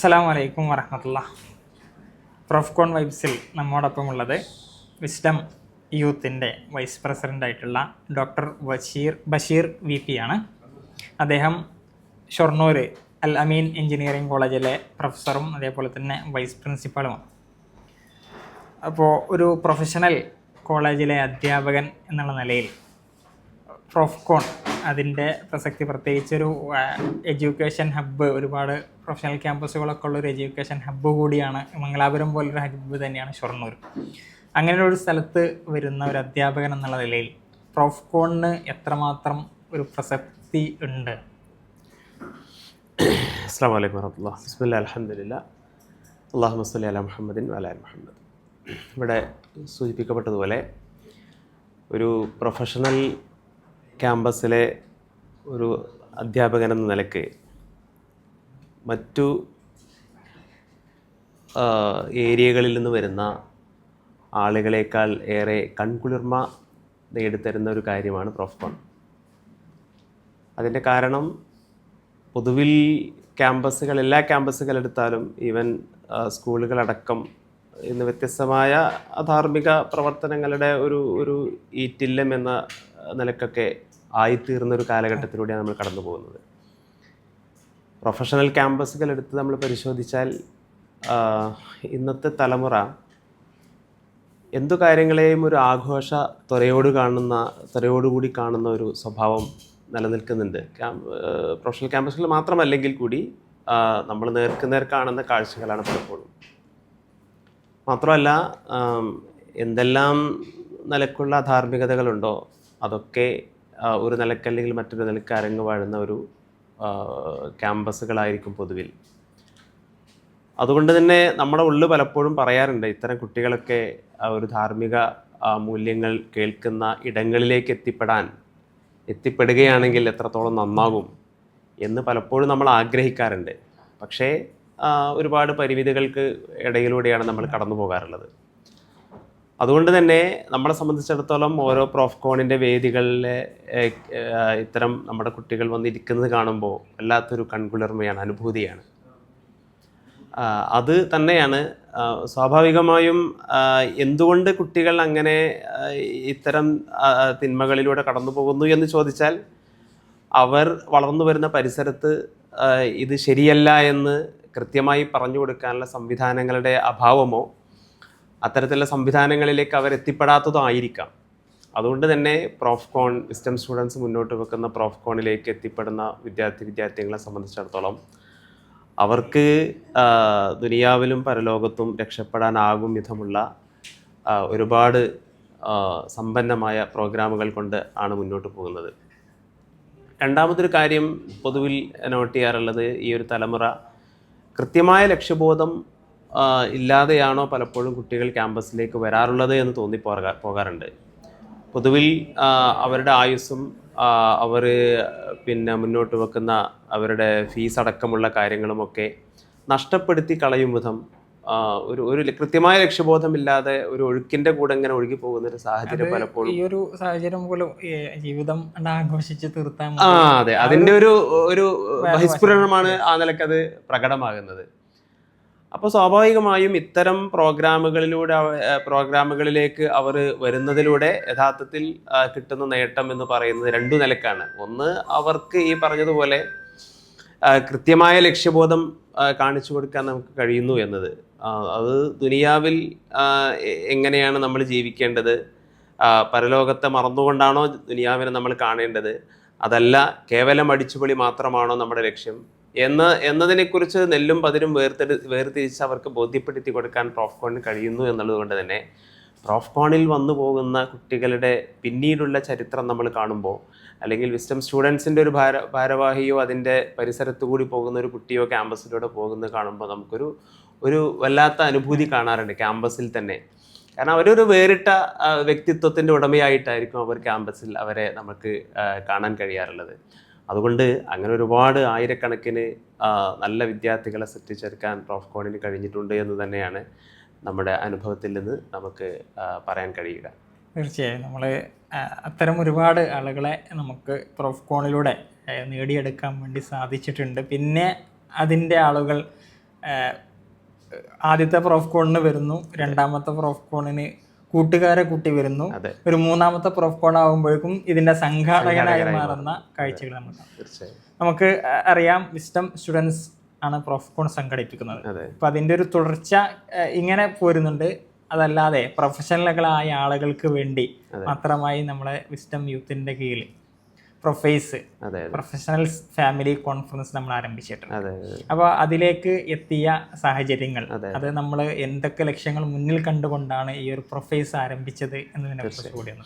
അസ്സാം വലൈക്കും വറഹമത്തുള്ള. പ്രൊഫ്കോൺ വൈബ്സിൽ നമ്മോടൊപ്പം ഉള്ളത് വിസ്ഡം യൂത്തിന്റെ വൈസ് പ്രസിഡന്റ് ആയിട്ടുള്ള doctor Basheer Basheer V P ആണ്. അദ്ദേഹം ഷൊർണൂർ അൽ അമീൻ എഞ്ചിനീയറിംഗ് കോളേജിലെ പ്രൊഫസറും അതേപോലെ തന്നെ വൈസ് പ്രിൻസിപ്പളുമാണ് അപ്പോൾ ഒരു പ്രൊഫഷണൽ കോളേജിലെ അധ്യാപകൻ എന്നുള്ള നിലയിൽ പ്രൊഫ്കോൺ അതിന്റെ പ്രസക്തി പ്രത്യേകിച്ച് ഒരു എഡ്യൂക്കേഷൻ ഹബ്ബ് ഒരുപാട് പ്രൊഫഷണൽ ക്യാമ്പസുകളൊക്കെ ഉള്ള ഒരു എഡ്യൂക്കേഷൻ ഹബ്ബ് കൂടിയാണ് മംഗലാപുരം പോലൊരു ഹബ്ബ് തന്നെയാണ് ഷൊർണൂർ. അങ്ങനെ ഒരു സ്ഥലത്ത് വരുന്ന ഒരു അധ്യാപകൻ എന്നുള്ള നിലയിൽ പ്രൊഫ്കോണിന് എത്രമാത്രം ഒരു പ്രസക്തി ഉണ്ട്? അള്ളാഹു മസ്ലി അല മുഹമ്മദിൻ അലാൽ മുഹമ്മദ്. ഇവിടെ സൂചിപ്പിക്കപ്പെട്ടതുപോലെ ഒരു പ്രൊഫഷണൽ ക്യാമ്പസിലെ ഒരു അധ്യാപകൻ എന്ന നിലയ്ക്ക് മറ്റു ഏരിയകളിൽ നിന്ന് വരുന്ന ആളുകളേക്കാൾ ഏറെ കൺകുളിർമ നേടിത്തരുന്ന ഒരു കാര്യമാണ് പ്രൊഫ്കോൺ അതിന്റെ കാരണം പൊതുവിൽ ക്യാമ്പസുകൾ എല്ലാ ക്യാമ്പസുകളെടുത്താലും ഈവൻ സ്കൂളുകളടക്കം ഇന്ന് വ്യത്യസ്തമായ അധാർമിക പ്രവർത്തനങ്ങളുടെ ഒരു ഒരു ഈറ്റില്ലം എന്ന നിലക്കൊക്കെ ആയിത്തീർന്ന ഒരു കാലഘട്ടത്തിലൂടെയാണ് നമ്മൾ കടന്നു പോകുന്നത്. പ്രൊഫഷണൽ ക്യാമ്പസുകൾ എടുത്ത് നമ്മൾ പരിശോധിച്ചാൽ ഇന്നത്തെ തലമുറ എന്തു കാര്യങ്ങളെയും ഒരു ആഘോഷ ത്വരയോട് കാണുന്ന ത്വരയോടുകൂടി കാണുന്ന ഒരു സ്വഭാവം നിലനിൽക്കുന്നുണ്ട്. പ്രൊഫഷണൽ ക്യാമ്പസുകൾ മാത്രമല്ലെങ്കിൽ കൂടി നമ്മൾ നേർക്ക് നേർ കാണുന്ന കാഴ്ചകളാണ് പലപ്പോഴും. മാത്രമല്ല എന്തെല്ലാം നിലക്കുള്ള ധാർമ്മികതകളുണ്ടോ അതൊക്കെ ഒരു നിലക്കല്ലെങ്കിൽ മറ്റൊരു നിലയ്ക്ക് അരങ്ങ് വാഴുന്ന ഒരു ക്യാമ്പസുകളായിരിക്കും പൊതുവിൽ. അതുകൊണ്ട് തന്നെ നമ്മുടെ ഉള്ളിൽ പലപ്പോഴും പറയാറുണ്ട് ഇത്തരം കുട്ടികളൊക്കെ ഒരു ധാർമ്മിക മൂല്യങ്ങൾ കേൾക്കുന്ന ഇടങ്ങളിലേക്ക് എത്തിപ്പെടാൻ എത്തിപ്പെടുകയാണെങ്കിൽ എത്രത്തോളം നന്നാകും എന്ന് പലപ്പോഴും നമ്മൾ ആഗ്രഹിക്കാറുണ്ട്. പക്ഷേ ഒരുപാട് പരിമിതികൾക്ക് ഇടയിലൂടെയാണ് നമ്മൾ കടന്നു പോകാറുള്ളത് അതുകൊണ്ട് തന്നെ നമ്മളെ സംബന്ധിച്ചിടത്തോളം ഓരോ പ്രോഫ്കോണിന്റെ വേദികളിൽ ഇത്തരം നമ്മുടെ കുട്ടികൾ വന്നിരിക്കുന്നത് കാണുമ്പോൾ വല്ലാത്തൊരു കൺകുളിർമയാണ് അനുഭൂതിയാണ്. അത് തന്നെയാണ് സ്വാഭാവികമായും എന്തുകൊണ്ട് കുട്ടികൾ അങ്ങനെ ഇത്തരം തിന്മകളിലൂടെ കടന്നു പോകുന്നു എന്ന് ചോദിച്ചാൽ അവർ വളർന്നു വരുന്ന പരിസരത്ത് ഇത് ശരിയല്ല എന്ന് കൃത്യമായി പറഞ്ഞു കൊടുക്കാനുള്ള സംവിധാനങ്ങളുടെ അഭാവമോ അത്തരത്തിലുള്ള സംവിധാനങ്ങളിലേക്ക് അവർ എത്തിപ്പെടാത്തതായിരിക്കാം. അതുകൊണ്ട് തന്നെ പ്രോഫ്കോൺ വിസ്റ്റം സ്റ്റുഡൻസ് മുന്നോട്ട് വെക്കുന്ന പ്രോഫ്കോണിലേക്ക് എത്തിപ്പെടുന്ന വിദ്യാർത്ഥി വിദ്യാർത്ഥികളെ സംബന്ധിച്ചിടത്തോളം അവർക്ക് ദുനിയാവിലും പരലോകത്തും രക്ഷപ്പെടാനാകും വിധമുള്ള ഒരുപാട് സമ്പന്നമായ പ്രോഗ്രാമുകൾ കൊണ്ട് ആണ് മുന്നോട്ട് പോകുന്നത്. രണ്ടാമതൊരു കാര്യം പൊതുവിൽ നോട്ട് ചെയ്യാറുള്ളത് ഈ ഒരു തലമുറ കൃത്യമായ ലക്ഷ്യബോധം ഇല്ലാതെയാണോ പലപ്പോഴും കുട്ടികൾ ക്യാമ്പസിലേക്ക് വരാറുള്ളത് എന്ന് തോന്നി പോകാ പോകാറുണ്ട്. പൊതുവിൽ അവരുടെ ആയുസ്സും അവർ പിന്നെ മുന്നോട്ട് വെക്കുന്ന അവരുടെ ഫീസ് അടക്കമുള്ള കാര്യങ്ങളുമൊക്കെ നഷ്ടപ്പെടുത്തി കളയും വിധം ഒരു ഒരു കൃത്യമായ ലക്ഷ്യബോധമില്ലാതെ ഒരു ഒഴുക്കിന്റെ കൂടെ ഇങ്ങനെ ഒഴുകി പോകുന്ന ഒരു സാഹചര്യം പലപ്പോഴും ഈ ഒരു സാഹചര്യം പോലും ജീവിതം ആഘോഷിച്ച് തീർത്താൽ ആ അതെ. അതിന്റെ ഒരു ഒരു ബഹിസ്ഫുരണമാണ് ആ നിലക്കത് പ്രകടമാകുന്നത്. അപ്പോൾ സ്വാഭാവികമായും ഇത്തരം പ്രോഗ്രാമുകളിലൂടെ പ്രോഗ്രാമുകളിലേക്ക് അവർ വരുന്നതിലൂടെ യഥാർത്ഥത്തിൽ കിട്ടുന്ന നേട്ടം എന്ന് പറയുന്നത് രണ്ടു നിലക്കാണ്. ഒന്ന് അവർക്ക് ഈ പറഞ്ഞതുപോലെ കൃത്യമായ ലക്ഷ്യബോധം കാണിച്ചു കൊടുക്കാൻ നമുക്ക് കഴിയുന്നു എന്നത്. അത് ദുനിയാവിൽ എങ്ങനെയാണ് നമ്മൾ ജീവിക്കേണ്ടത്? പരലോകത്തെ മറന്നുകൊണ്ടാണോ ദുനിയാവിനെ നമ്മൾ കാണേണ്ടത്? അതല്ല കേവലം അടിച്ചുപൊളി മാത്രമാണോ നമ്മുടെ ലക്ഷ്യം? എന്ന് എന്നതിനെക്കുറിച്ച് നെല്ലും പതിരും വേർതിരി വേർതിരിച്ച് അവർക്ക് ബോധ്യപ്പെടുത്തി കൊടുക്കാൻ പ്രോഫ്കോണിന് കഴിയുന്നു എന്നുള്ളത് കൊണ്ട് തന്നെ പ്രോഫ്കോണിൽ വന്നു പോകുന്ന കുട്ടികളുടെ പിന്നീടുള്ള ചരിത്രം നമ്മൾ കാണുമ്പോൾ അല്ലെങ്കിൽ വിസ്റ്റം സ്റ്റുഡൻസിന്റെ ഒരു ഭാര ഭാരവാഹിയോ അതിന്റെ പരിസരത്തു കൂടി പോകുന്ന ഒരു കുട്ടിയോ ക്യാമ്പസിലൂടെ പോകുന്നത് കാണുമ്പോൾ നമുക്കൊരു ഒരു വല്ലാത്ത അനുഭൂതി കാണാറുണ്ട് ക്യാമ്പസിൽ തന്നെ. കാരണം അവരൊരു വേറിട്ട വ്യക്തിത്വത്തിന്റെ ഉടമയായിട്ടായിരിക്കും അവർ ക്യാമ്പസിൽ അവരെ നമുക്ക് കാണാൻ കഴിയാറുള്ളത്. അതുകൊണ്ട് അങ്ങനെ ഒരുപാട് ആയിരക്കണക്കിന് നല്ല വിദ്യാർത്ഥികളെ സൃഷ്ടിച്ചെടുക്കാൻ പ്രോഫ്കോണിന് കഴിഞ്ഞിട്ടുണ്ട് എന്ന് തന്നെയാണ് നമ്മുടെ അനുഭവത്തിൽ നിന്ന് നമുക്ക് പറയാൻ കഴിയുക. തീർച്ചയായും നമ്മൾ അത്തരം ഒരുപാട് ആളുകളെ നമുക്ക് പ്രൊഫ് കോണിലൂടെ നേടിയെടുക്കാൻ വേണ്ടി സാധിച്ചിട്ടുണ്ട്. പിന്നെ അതിന്റെ ആളുകൾ ആദ്യത്തെ പ്രോഫ് കോണിന് വരുന്നു. രണ്ടാമത്തെ പ്രോഫ് കോണിന് കൂട്ടുകാരെ കൂട്ടി വരുന്നു. ഒരു മൂന്നാമത്തെ പ്രോഫ് കോൺ ആകുമ്പോഴേക്കും ഇതിന്റെ സംഘാടകനായി മാറുന്ന. കാഴ്ചകൾ നമ്മൾ നമുക്ക് അറിയാം വിസ്റ്റം സ്റ്റുഡൻസ് ആണ് പ്രോഫ് കോൺ സംഘടിപ്പിക്കുന്നത്. അപ്പൊ അതിന്റെ ഒരു തുടർച്ച ഇങ്ങനെ പോരുന്നുണ്ട്. അതല്ലാതെ പ്രൊഫഷണലുകളായ ആളുകൾക്ക് വേണ്ടി മാത്രമായി നമ്മളെ വിസ്റ്റം യൂത്തിന്റെ കീഴിൽ പ്രൊഫൈസ് പ്രൊഫഷണൽസ് ഫാമിലി കോൺഫറൻസ് നമ്മൾ ആരംഭിച്ചിട്ടുണ്ട്. അപ്പോൾ അതിലേക്ക് എത്തിയ സാഹചര്യങ്ങൾ അത് നമ്മൾ എന്തൊക്കെ ലക്ഷ്യങ്ങൾ മുന്നിൽ കണ്ടുകൊണ്ടാണ് ഈ ഒരു പ്രൊഫൈസ് ആരംഭിച്ചത് എന്നതിനെ കുറിച്ച് കൂടിയാണ്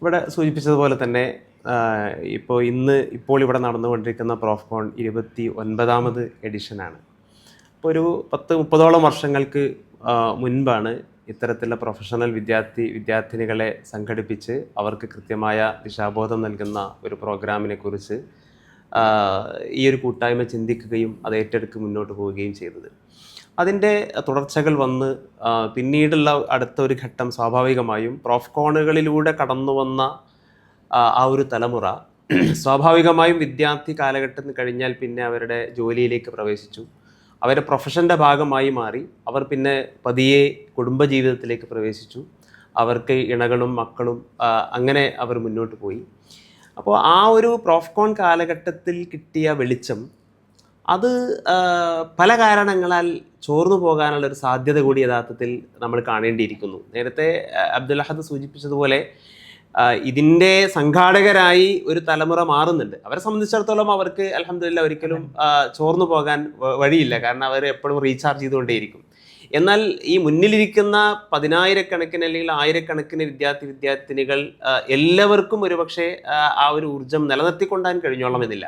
ഇവിടെ സൂചിപ്പിച്ചതുപോലെ തന്നെ ഇപ്പോൾ ഇന്ന് ഇപ്പോൾ ഇവിടെ നടന്നുകൊണ്ടിരിക്കുന്ന പ്രോഫ്കോൺ ഇരുപത്തി ഒൻപതാമത് എഡിഷനാണ് അപ്പോൾ ഒരു പത്ത് മുപ്പതോളം വർഷങ്ങൾക്ക് മുൻപാണ് ഇത്തരത്തിലുള്ള പ്രൊഫഷണൽ വിദ്യാർത്ഥി വിദ്യാർത്ഥിനികളെ സംഘടിപ്പിച്ച് അവർക്ക് കൃത്യമായ ദിശാബോധം നൽകുന്ന ഒരു പ്രോഗ്രാമിനെ കുറിച്ച് ഈ ഒരു കൂട്ടായ്മ ചിന്തിക്കുകയും അത് ഏറ്റെടുത്ത് മുന്നോട്ട് പോവുകയും ചെയ്തത്. അതിന്റെ തുടർച്ചകൾ വന്ന് പിന്നീടുള്ള അടുത്ത ഒരു ഘട്ടം സ്വാഭാവികമായും പ്രോഫ്കോണുകളിലൂടെ കടന്നു വന്ന ആ ഒരു തലമുറ സ്വാഭാവികമായും വിദ്യാർത്ഥി കാലഘട്ടം കഴിഞ്ഞാൽ പിന്നെ അവരുടെ ജോലിയിലേക്ക് പ്രവേശിച്ചു. അവരുടെ പ്രൊഫഷന്റെ ഭാഗമായി മാറി. അവർ പിന്നെ പതിയെ കുടുംബജീവിതത്തിലേക്ക് പ്രവേശിച്ചു. അവർക്ക് ഇണകളും മക്കളും അങ്ങനെ അവർ മുന്നോട്ട് പോയി. അപ്പോൾ ആ ഒരു പ്രോഫ്കോൺ കാലഘട്ടത്തിൽ കിട്ടിയ വെളിച്ചം അത് പല കാരണങ്ങളാൽ ചോർന്നു പോകാനുള്ള ഒരു സാധ്യത കൂടി യഥാർത്ഥത്തിൽ നമ്മൾ കാണേണ്ടിയിരിക്കുന്നു. നേരത്തെ അബ്ദുൽ അഹദ് സൂചിപ്പിച്ചതുപോലെ ഇതിന്റെ സംഘാടകരായി ഒരു തലമുറ മാറുന്നുണ്ട്. അവരെ സംബന്ധിച്ചിടത്തോളം അവർക്ക് അലഹമില്ല ഒരിക്കലും ചോർന്നു പോകാൻ വഴിയില്ല. കാരണം അവർ എപ്പോഴും റീചാർജ് ചെയ്തുകൊണ്ടേയിരിക്കും. എന്നാൽ ഈ മുന്നിലിരിക്കുന്ന പതിനായിരക്കണക്കിന് അല്ലെങ്കിൽ ആയിരക്കണക്കിന് വിദ്യാർത്ഥി വിദ്യാർത്ഥിനികൾ എല്ലാവർക്കും ഒരുപക്ഷെ ആ, ഒരു ഊർജം നിലനിർത്തിക്കൊണ്ടാൻ കഴിഞ്ഞോളണമെന്നില്ല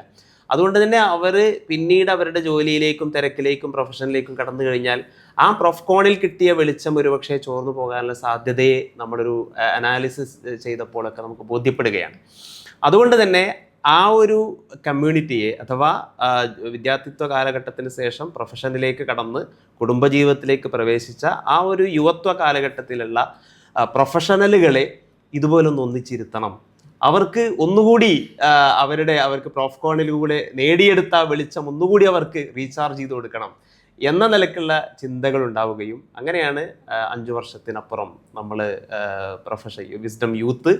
അതുകൊണ്ട് തന്നെ അവർ പിന്നീട് അവരുടെ ജോലിയിലേക്കും തിരക്കിലേക്കും പ്രൊഫഷനിലേക്കും കടന്നു കഴിഞ്ഞാൽ ആ പ്രൊഫ്കോണിൽ കിട്ടിയ വെളിച്ചം ഒരുപക്ഷെ ചോർന്നു പോകാനുള്ള സാധ്യതയെ നമ്മളൊരു അനാലിസിസ് ചെയ്തപ്പോഴൊക്കെ നമുക്ക് ബോധ്യപ്പെടുകയാണ്. അതുകൊണ്ട് തന്നെ ആ ഒരു കമ്മ്യൂണിറ്റിയെ അഥവാ വിദ്യാർത്ഥിത്വ കാലഘട്ടത്തിന് ശേഷം പ്രൊഫഷനിലേക്ക് കടന്ന് കുടുംബജീവിതത്തിലേക്ക് പ്രവേശിച്ച ആ ഒരു യുവത്വ കാലഘട്ടത്തിലുള്ള പ്രൊഫഷണലുകളെ ഇതുപോലൊന്ന് ഒന്നിച്ചിരുത്തണം. അവർക്ക് ഒന്നുകൂടി അവരുടെ അവർക്ക് പ്രോഫ്കോണിലൂടെ നേടിയെടുത്ത വെളിച്ചം ഒന്നുകൂടി അവർക്ക് റീചാർജ് ചെയ്ത് കൊടുക്കണം എന്ന നിലക്കുള്ള ചിന്തകൾ ഉണ്ടാവുകയും അങ്ങനെയാണ് അഞ്ചു വർഷത്തിനപ്പുറം നമ്മൾ പ്രൊഫഷൻ വിസ്ഡം യൂത്ത്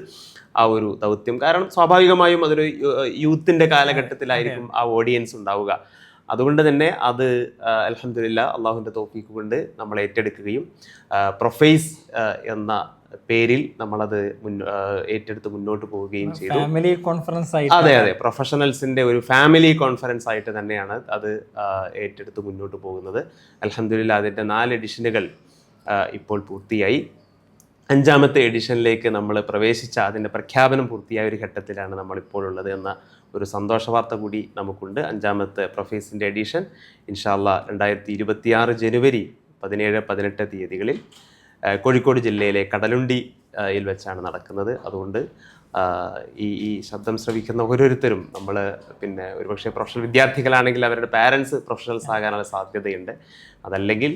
ആ ഒരു ദൗത്യം. കാരണം സ്വാഭാവികമായും അതൊരു യൂത്തിന്റെ കാലഘട്ടത്തിലായിരിക്കും ആ ഓഡിയൻസ് ഉണ്ടാവുക. അതുകൊണ്ട് തന്നെ അത് അലഹമില്ല അള്ളാഹുവിന്റെ തോഫീക്ക് കൊണ്ട് നമ്മൾ ഏറ്റെടുക്കുകയും പ്രൊഫൈസ് എന്ന പേരിൽ നമ്മളത് ഏറ്റെടുത്ത് മുന്നോട്ട് പോവുകയും ചെയ്തു. ഫാമിലി കോൺഫറൻസ് ആയിട്ട് അതെ അതെ. പ്രൊഫഷണൽസിന്റെ ഒരു ഫാമിലി കോൺഫറൻസ് ആയിട്ട് തന്നെയാണ് അത് ഏറ്റെടുത്ത് മുന്നോട്ട് പോകുന്നത്. അലഹമില്ല അതിന്റെ നാല് എഡിഷനുകൾ ഇപ്പോൾ പൂർത്തിയായി. അഞ്ചാമത്തെ എഡിഷനിലേക്ക് നമ്മൾ പ്രവേശിച്ച അതിന്റെ പ്രഖ്യാപനം പൂർത്തിയായ ഒരു ഘട്ടത്തിലാണ് നമ്മളിപ്പോൾ ഉള്ളത് എന്ന ഒരു സന്തോഷ വാർത്ത കൂടി നമുക്കുണ്ട്. അഞ്ചാമത്തെ പ്രൊഫേസിന്റെ എഡിഷൻ ഇൻഷാല്ല രണ്ടായിരത്തി ഇരുപത്തിയാറ് ജനുവരി പതിനേഴ് പതിനെട്ട് തീയതികളിൽ. കോഴിക്കോട് ജില്ലയിലെ കടലുണ്ടി യിൽ വെച്ചാണ് നടക്കുന്നത്. അതുകൊണ്ട് ഈ ഈ ശബ്ദം ശ്രവിക്കുന്ന ഓരോരുത്തരും നമ്മൾ പിന്നെ ഒരുപക്ഷെ പ്രൊഫഷണൽ വിദ്യാർത്ഥികളാണെങ്കിൽ അവരുടെ പാരൻസ് പ്രൊഫഷണൽസ് ആകാനുള്ള സാധ്യതയുണ്ട്. അതല്ലെങ്കിൽ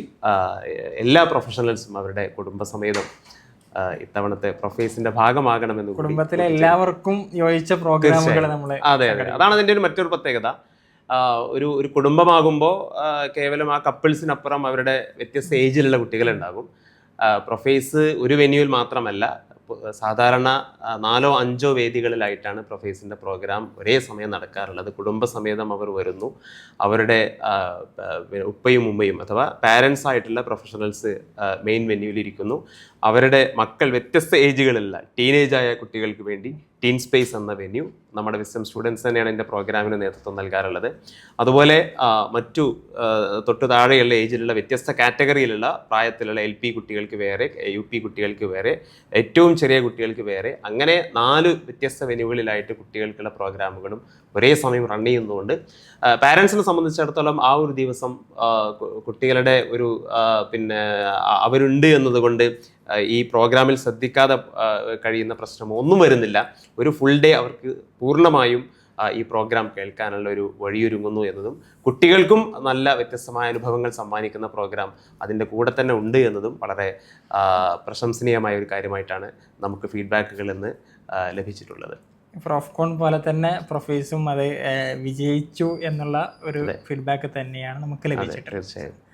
എല്ലാ പ്രൊഫഷണൽസും അവരുടെ കുടുംബസമേതം ഇത്തവണത്തെ പ്രൊഫേസിന്റെ ഭാഗമാകണമെന്ന് കൂടി കുടുംബത്തിലെ എല്ലാവർക്കും യോജിച്ച പ്രോഗ്രാമുകൾ നമ്മൾ അതെ അതെ. അതാണ് അതിന്റെ ഒരു മറ്റൊരു പ്രത്യേകത. ഒരു ഒരു കുടുംബമാകുമ്പോൾ കേവലം ആ കപ്പിൾസിനപ്പുറം അവരുടെ വ്യത്യസ്ത ഏജിലുള്ള കുട്ടികളുണ്ടാകും. പ്രൊഫേസ് ഒരു വെന്യൂവിൽ മാത്രമല്ല സാധാരണ നാലോ അഞ്ചോ വേദികളിലായിട്ടാണ് പ്രൊഫേസിന്റെ പ്രോഗ്രാം ഒരേ സമയം നടക്കാറുള്ളത്. കുടുംബസമേതം അവർ വരുന്നു. അവരുടെ ഉപ്പയും ഉമ്മയും അഥവാ പാരൻസ് ആയിട്ടുള്ള പ്രൊഫഷണൽസ് മെയിൻ വെന്യൂവിലിരിക്കുന്നു അവരുടെ മക്കൾ വ്യത്യസ്ത ഏജുകളിലുള്ള ടീനേജായ കുട്ടികൾക്ക് വേണ്ടി ടീൻ സ്പേസ് എന്ന വെന്യൂ നമ്മുടെ വിസ്റ്റം സ്റ്റുഡൻസ് തന്നെയാണ് ഇതിന്റെ പ്രോഗ്രാമിന് നേതൃത്വം നൽകാറുള്ളത്. അതുപോലെ മറ്റു തൊട്ട് താഴെയുള്ള ഏജിലുള്ള വ്യത്യസ്ത കാറ്റഗറിയിലുള്ള പ്രായത്തിലുള്ള എൽ പി കുട്ടികൾക്ക് വേറെ യു പി കുട്ടികൾക്ക് വേറെ ഏറ്റവും ചെറിയ കുട്ടികൾക്ക് വേറെ അങ്ങനെ നാല് വ്യത്യസ്ത വെന്യൂകളിലായിട്ട് കുട്ടികൾക്കുള്ള പ്രോഗ്രാമുകളും ഒരേ സമയം റൺ ചെയ്യുന്നതുകൊണ്ട് പാരൻസിനെ സംബന്ധിച്ചിടത്തോളം ആ ഒരു ദിവസം കുട്ടികളുടെ ഒരു പിന്നെ അവരുണ്ട് എന്നതുകൊണ്ട് ഈ പ്രോഗ്രാമിൽ ശ്രദ്ധിക്കാതെ കഴിയുന്ന പ്രശ്നമോ ഒന്നും വരുന്നില്ല. ഒരു ഫുൾ ഡേ അവർക്ക് പൂർണമായും ഈ പ്രോഗ്രാം കേൾക്കാനുള്ള ഒരു വഴിയൊരുങ്ങുന്നു എന്നതും കുട്ടികൾക്കും നല്ല വ്യത്യസ്തമായ അനുഭവങ്ങൾ സമ്മാനിക്കുന്ന പ്രോഗ്രാം അതിന്റെ കൂടെ തന്നെ ഉണ്ട് എന്നതും വളരെ പ്രശംസനീയമായ ഒരു കാര്യമായിട്ടാണ് നമുക്ക് ഫീഡ്ബാക്കുകൾ ഇന്ന് ലഭിച്ചിട്ടുള്ളത്. പ്രോഫ്കോൺ പോലെ തന്നെ പ്രൊഫേഴ്സും അത് വിജയിച്ചു എന്നുള്ള ഒരു ഫീഡ്ബാക്ക് തന്നെയാണ് നമുക്ക് ലഭിച്ചിട്ടുള്ളത്. തീർച്ചയായും.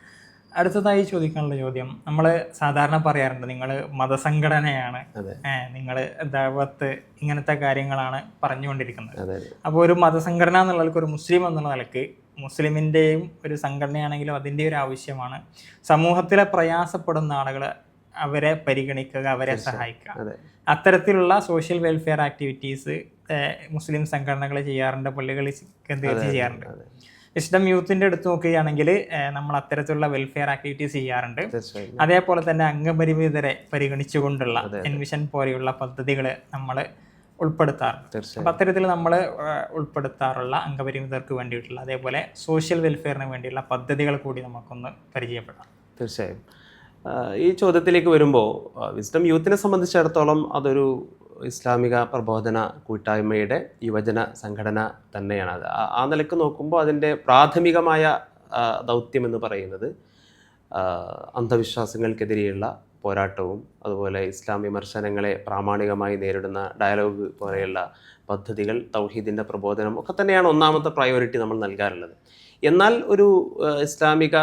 അടുത്തതായി ചോദിക്കാനുള്ള ചോദ്യം. നമ്മൾ സാധാരണ പറയാറുണ്ട് നിങ്ങൾ മതസംഘടനയാണ്. നിങ്ങൾ ദാവത്ത് ഇങ്ങനത്തെ കാര്യങ്ങളാണ് പറഞ്ഞുകൊണ്ടിരിക്കുന്നത്. അപ്പോൾ ഒരു മതസംഘടന എന്നുള്ളവർക്ക് ഒരു മുസ്ലിം എന്നുള്ള നിലയ്ക്ക് മുസ്ലിമിന്റെയും ഒരു സംഘടനയാണെങ്കിലും അതിന്റെ ഒരു ആവശ്യമാണ്. സമൂഹത്തിലെ പ്രയാസപ്പെടുന്ന ആളുകൾ അവരെ പരിഗണിക്കുക അവരെ സഹായിക്കുക. അത്തരത്തിലുള്ള സോഷ്യൽ വെൽഫെയർ ആക്ടിവിറ്റീസ് മുസ്ലിം സംഘടനകൾ ചെയ്യാറുണ്ട് പള്ളികളിൽ കേന്ദ്രീകരിച്ച് ചെയ്യാറുണ്ട്. അതെ യൂത്തിന്റെ അടുത്ത് എടുത്ത് നോക്കുകയാണെങ്കിൽ നമ്മൾ അത്തരത്തിലുള്ള വെൽഫെയർ ആക്ടിവിറ്റീസ് ചെയ്യാറുണ്ട്. അതേപോലെ തന്നെ അംഗപരിമിതരെ പരിഗണിച്ചുകൊണ്ടുള്ള എൻവിഷൻ പോലെയുള്ള പദ്ധതികൾ നമ്മൾ ഉൾപ്പെടുത്താറുണ്ട്. അപ്പം അത്തരത്തിൽ നമ്മൾ ഉൾപ്പെടുത്താറുള്ള അംഗപരിമിതർക്ക് വേണ്ടിയിട്ടുള്ള അതേപോലെ സോഷ്യൽ വെൽഫെയറിന് വേണ്ടിയുള്ള പദ്ധതികൾ കൂടി നമുക്കൊന്ന് പരിചയപ്പെടാം. തീർച്ചയായും ഈ ചോദ്യത്തിലേക്ക് വരുമ്പോൾ വിസ്ഡം യൂത്തിനെ സംബന്ധിച്ചിടത്തോളം അതൊരു ഇസ്ലാമിക പ്രബോധന കൂട്ടായ്മയുടെ യുവജന സംഘടന തന്നെയാണ് അത് ആ- നിലയ്ക്ക് നോക്കുമ്പോൾ അതിന്റെ പ്രാഥമികമായ ദൗത്യം എന്ന് പറയുന്നത് അന്ധവിശ്വാസങ്ങൾക്കെതിരെയുള്ള പോരാട്ടവും അതുപോലെ ഇസ്ലാം വിമർശനങ്ങളെ പ്രാമാണികമായി നേരിടുന്ന ഡയലോഗ് പോലെയുള്ള പദ്ധതികൾ തൗഹീദിന്റെ പ്രബോധനം ഒക്കെ തന്നെയാണ് ഒന്നാമത്തെ പ്രയോറിറ്റി നമ്മൾ നൽകാറുള്ളത്. എന്നാൽ ഒരു ഇസ്ലാമിക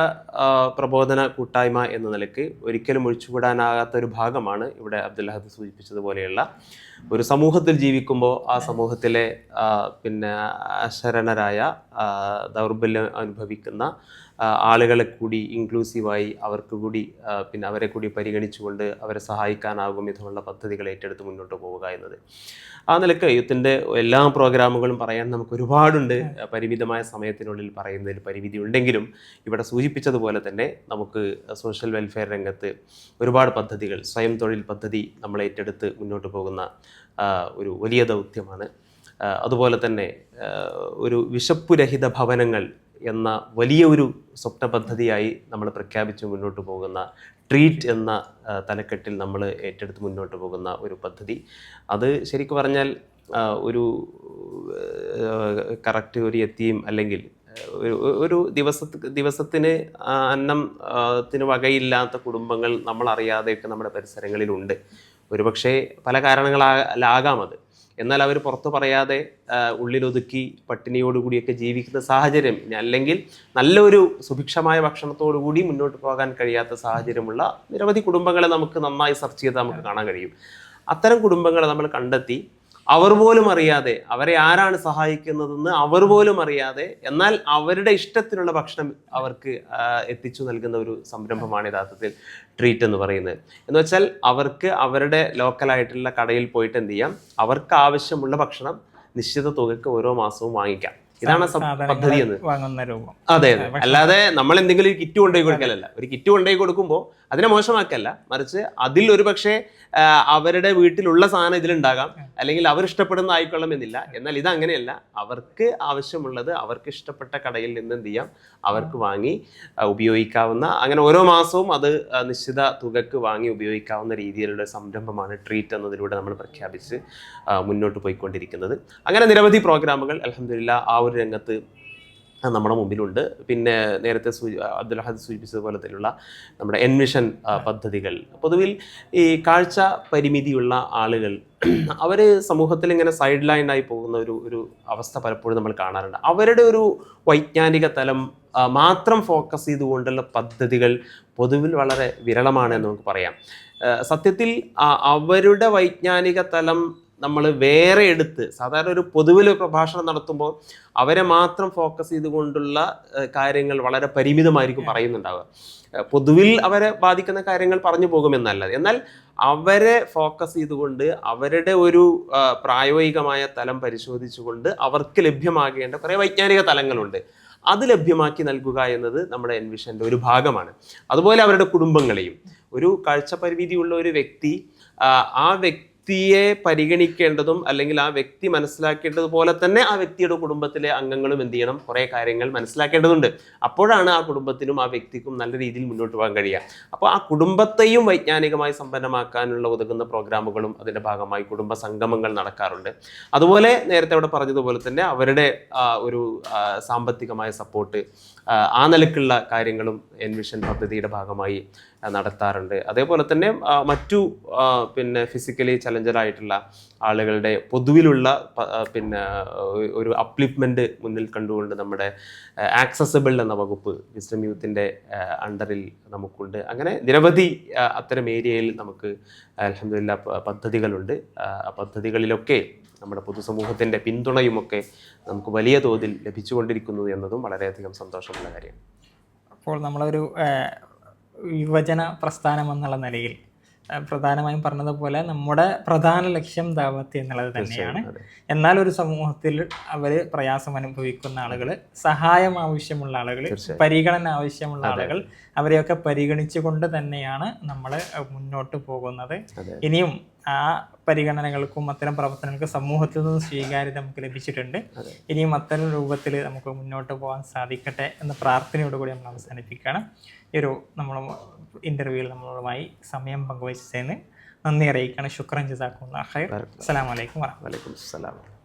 പ്രബോധന കൂട്ടായ്മ എന്ന നിലയ്ക്ക് ഒരിക്കലും ഒഴിച്ചുകൂടാനാകാത്ത ഒരു ഭാഗമാണ് ഇവിടെ അബ്ദുല്ലഹദ് സൂചിപ്പിച്ചതുപോലെയുള്ള. ഒരു സമൂഹത്തിൽ ജീവിക്കുമ്പോൾ ആ സമൂഹത്തിലെ പിന്നെ അശരണരായ ദൗർബല്യം അനുഭവിക്കുന്ന ആളുകളെ കൂടി ഇൻക്ലൂസീവായി അവർക്ക് കൂടി പിന്നെ അവരെ കൂടി പരിഗണിച്ചുകൊണ്ട് അവരെ സഹായിക്കാനാകും വിധമുള്ള പദ്ധതികൾ ഏറ്റെടുത്ത് മുന്നോട്ട് പോവുക എന്നത്. ആ നിലയ്ക്ക് യൂത്തിന്റെ എല്ലാ പ്രോഗ്രാമുകളും പറയാൻ നമുക്ക് ഒരുപാടുണ്ട്. പരിമിതമായ സമയത്തിനുള്ളിൽ പറയുന്നതിൽ പരിമിതി ഉണ്ടെങ്കിലും ഇവിടെ സൂചിപ്പിച്ചതുപോലെ തന്നെ നമുക്ക് സോഷ്യൽ വെൽഫെയർ രംഗത്ത് ഒരുപാട് പദ്ധതികൾ സ്വയം തൊഴിൽ പദ്ധതി നമ്മൾ ഏറ്റെടുത്ത് മുന്നോട്ട് പോകുന്ന ഒരു വലിയ ദൗത്യമാണ്. അതുപോലെ തന്നെ ഒരു വിശപ്പുരഹിത ഭവനങ്ങൾ എന്ന വലിയ ഒരു സ്വപ്ന പദ്ധതിയായി നമ്മൾ പ്രഖ്യാപിച്ച് മുന്നോട്ട് പോകുന്ന ട്രീറ്റ് എന്ന തലക്കെട്ടിൽ നമ്മൾ ഏറ്റെടുത്ത് മുന്നോട്ട് പോകുന്ന ഒരു പദ്ധതി. അത് ശരിക്കും പറഞ്ഞാൽ ഒരു കറക്റ്റ് ഒരു എത്തിയും അല്ലെങ്കിൽ ഒരു ദിവസത്ത് ദിവസത്തിന് ആ, അന്നം ത്തിന് വകയില്ലാത്ത കുടുംബങ്ങൾ നമ്മൾ അറിയാതെയൊക്കെ നമ്മുടെ പരിസരങ്ങളിലുണ്ട്. ഒരുപക്ഷെ പല കാരണങ്ങളാകാം അത്. എന്നാൽ അവർ പുറത്ത് പറയാതെ ഉള്ളിലൊതുക്കി പട്ടിണിയോടുകൂടിയൊക്കെ ജീവിക്കുന്ന സാഹചര്യം അല്ലെങ്കിൽ നല്ലൊരു സുഭിക്ഷമായ ഭക്ഷണത്തോടുകൂടി മുന്നോട്ട് പോകാൻ കഴിയാത്ത സാഹചര്യമുള്ള നിരവധി കുടുംബങ്ങളെ നമുക്ക് നന്നായി സെർച്ച് ചെയ്താൽ നമുക്ക് കാണാൻ കഴിയും. അത്തരം കുടുംബങ്ങളെ നമ്മൾ കണ്ടെത്തി അവർ പോലും അറിയാതെ അവരെ ആരാണ് സഹായിക്കുന്നതെന്ന് അവർ പോലും അറിയാതെ എന്നാൽ അവരുടെ ഇഷ്ടത്തിനുള്ള ഭക്ഷണം അവർക്ക് എത്തിച്ചു നൽകുന്ന ഒരു സംരംഭമാണ് യഥാർത്ഥത്തിൽ ട്രീറ്റ് എന്ന് പറയുന്നത്. എന്ന് വെച്ചാൽ അവർക്ക് അവരുടെ ലോക്കലായിട്ടുള്ള കടയിൽ പോയിട്ട് എന്ത് ചെയ്യാം? അവർക്ക് ആവശ്യമുള്ള ഭക്ഷണം നിശ്ചിത തുകയ്ക്ക് ഓരോ മാസവും വാങ്ങിക്കാം. ഇതാണ് പദ്ധതി എന്ന്. വാങ്ങുന്ന രൂപം. അതെ അതെ. അല്ലാതെ നമ്മൾ എന്തെങ്കിലും ഒരു കിറ്റ് കൊണ്ടുപോയി കൊടുക്കലല്ല. ഒരു കിറ്റ് കൊണ്ടുപോയി കൊടുക്കുമ്പോൾ അതിനെ മോശമാക്കല്ല. മറിച്ച് അതിൽ ഒരു പക്ഷേ അവരുടെ വീട്ടിലുള്ള സാധനം ഇതിലുണ്ടാകാം. അല്ലെങ്കിൽ അവർ ഇഷ്ടപ്പെടുന്ന ആയിക്കൊള്ളം എന്നില്ല. എന്നാൽ ഇത് അങ്ങനെയല്ല. അവർക്ക് ആവശ്യമുള്ളത് അവർക്ക് ഇഷ്ടപ്പെട്ട കടയിൽ നിന്ന് എന്ത് ചെയ്യാം? അവർക്ക് വാങ്ങി ഉപയോഗിക്കാവുന്ന അങ്ങനെ ഓരോ മാസവും അത് നിശ്ചിത തുകക്ക് വാങ്ങി ഉപയോഗിക്കാവുന്ന രീതിയിലുള്ള സംരംഭമാണ് ട്രീറ്റ് എന്നതിലൂടെ നമ്മൾ പ്രഖ്യാപിച്ച് മുന്നോട്ട് പോയിക്കൊണ്ടിരിക്കുന്നത്. അങ്ങനെ നിരവധി പ്രോഗ്രാമുകൾ അലഹമില്ല ആ ഒരു രംഗത്ത് നമ്മുടെ മുമ്പിലുണ്ട്. പിന്നെ നേരത്തെ സൂചി അബ്ദുൽ അഹദ് സൂചിപ്പിച്ചതുപോലെ തന്നെയുള്ള നമ്മുടെ എൻവിഷൻ പദ്ധതികൾ. പൊതുവിൽ ഈ കാഴ്ച പരിമിതിയുള്ള ആളുകൾ അവർ സമൂഹത്തിൽ ഇങ്ങനെ സൈഡ് ലൈനായി പോകുന്ന ഒരു ഒരു അവസ്ഥ പലപ്പോഴും നമ്മൾ കാണാറുണ്ട്. അവരുടെ ഒരു വൈജ്ഞാനിക തലം മാത്രം ഫോക്കസ് ചെയ്തുകൊണ്ടുള്ള പദ്ധതികൾ പൊതുവിൽ വളരെ വിരളമാണ് എന്ന് നമുക്ക് പറയാം. സത്യത്തിൽ അവരുടെ വൈജ്ഞാനിക തലം നമ്മൾ വേറെ എടുത്ത് സാധാരണ ഒരു പൊതുവിൽ പ്രഭാഷണം നടത്തുമ്പോൾ അവരെ മാത്രം ഫോക്കസ് ചെയ്തുകൊണ്ടുള്ള കാര്യങ്ങൾ വളരെ പരിമിതമായിരിക്കും പറയുന്നുണ്ടാവുക. പൊതുവിൽ അവരെ ബാധിക്കുന്ന കാര്യങ്ങൾ പറഞ്ഞു പോകുമെന്നല്ല എന്നാൽ അവരെ ഫോക്കസ് ചെയ്തുകൊണ്ട് അവരുടെ ഒരു പ്രായോഗികമായ തലം പരിശോധിച്ചുകൊണ്ട് അവർക്ക് ലഭ്യമാകേണ്ട കുറേ വൈജ്ഞാനിക തലങ്ങളുണ്ട്. അത് ലഭ്യമാക്കി നൽകുക എന്നത് നമ്മുടെ എൻവിഷന്റെ ഒരു ഭാഗമാണ്. അതുപോലെ അവരുടെ കുടുംബങ്ങളെയും. ഒരു കാഴ്ചപരിമിതിയുള്ള ഒരു വ്യക്തി ആ, ആ വ്യക്തിയെ പരിഗണിക്കേണ്ടതും അല്ലെങ്കിൽ ആ വ്യക്തി മനസ്സിലാക്കേണ്ടതുപോലെ തന്നെ ആ വ്യക്തിയുടെ കുടുംബത്തിലെ അംഗങ്ങളും എന്ത് ചെയ്യണം? കുറേ കാര്യങ്ങൾ മനസ്സിലാക്കേണ്ടതുണ്ട്. അപ്പോഴാണ് ആ കുടുംബത്തിനും ആ വ്യക്തിക്കും നല്ല രീതിയിൽ മുന്നോട്ട് പോകാൻ കഴിയുക. അപ്പോൾ ആ കുടുംബത്തെയും വൈജ്ഞാനികമായി സമ്പന്നമാക്കാനുള്ള ഉതകുന്ന പ്രോഗ്രാമുകളും അതിന്റെ ഭാഗമായി കുടുംബ സംഗമങ്ങൾ നടക്കാറുണ്ട്. അതുപോലെ നേരത്തെ അവിടെ പറഞ്ഞതുപോലെ തന്നെ അവരുടെ ഒരു സാമ്പത്തികമായ സപ്പോർട്ട് ആ നിലക്കുള്ള കാര്യങ്ങളും എൻവിഷൻ പദ്ധതിയുടെ ഭാഗമായി നടത്താറുണ്ട്. അതേപോലെ തന്നെ മറ്റു പിന്നെ ഫിസിക്കലി ചലഞ്ചറായിട്ടുള്ള ആളുകളുടെ പൊതുവിലുള്ള പിന്നെ ഒരു അപ്ലിപ്മെന്റ് മുന്നിൽ കണ്ടുകൊണ്ട് നമ്മുടെ ആക്സസബിൾ എന്ന വകുപ്പ് വിസ്ഡം യൂത്തിന്റെ അണ്ടറിൽ നമുക്കുണ്ട്. അങ്ങനെ നിരവധി അത്തരം ഏരിയയിൽ നമുക്ക് അലഹമില്ല പദ്ധതികളുണ്ട്. ആ പദ്ധതികളിലൊക്കെ നമ്മുടെ പൊതുസമൂഹത്തിന്റെ പിന്തുണയുമൊക്കെ നമുക്ക് വലിയ തോതിൽ ലഭിച്ചുകൊണ്ടിരിക്കുന്നു എന്നതും വളരെയധികം സന്തോഷമുള്ള കാര്യമാണ്. അപ്പോൾ നമ്മളൊരു യുവജന പ്രസ്ഥാനം എന്നുള്ള നിലയിൽ പ്രധാനമായും പറഞ്ഞതുപോലെ നമ്മുടെ പ്രധാന ലക്ഷ്യം ദാവത്ത് എന്നുള്ളത് തന്നെയാണ്. എന്നാൽ ഒരു സമൂഹത്തിൽ അവർ പ്രയാസം അനുഭവിക്കുന്ന ആളുകൾ സഹായം ആവശ്യമുള്ള ആളുകൾ പരിഗണന ആവശ്യമുള്ള ആളുകൾ അവരെയൊക്കെ പരിഗണിച്ചുകൊണ്ട് തന്നെയാണ് നമ്മൾ മുന്നോട്ട് പോകുന്നത്. ഇനിയും ആ പരിഗണനകൾക്കും അത്തരം പ്രവർത്തനങ്ങൾക്കും സമൂഹത്തിൽ നിന്ന് സ്വീകാര്യത നമുക്ക് ലഭിച്ചിട്ടുണ്ട്. ഇനിയും അത്തരം രൂപത്തിൽ നമുക്ക് മുന്നോട്ട് പോകാൻ സാധിക്കട്ടെ എന്ന പ്രാർത്ഥനയോടുകൂടി നമ്മൾ അവസാനിപ്പിക്കുകയാണ്. ഈ ഒരു നമ്മൾ ഇന്റർവ്യൂവിൽ നമ്മളുമായി സമയം പങ്കുവച്ചതിന് നന്ദി അറിയിക്കുകയാണ്. ശുക്രൻ ജസാക്കും അഹൈർ അസ്സാം വലൈക്കും അസ്സലാം.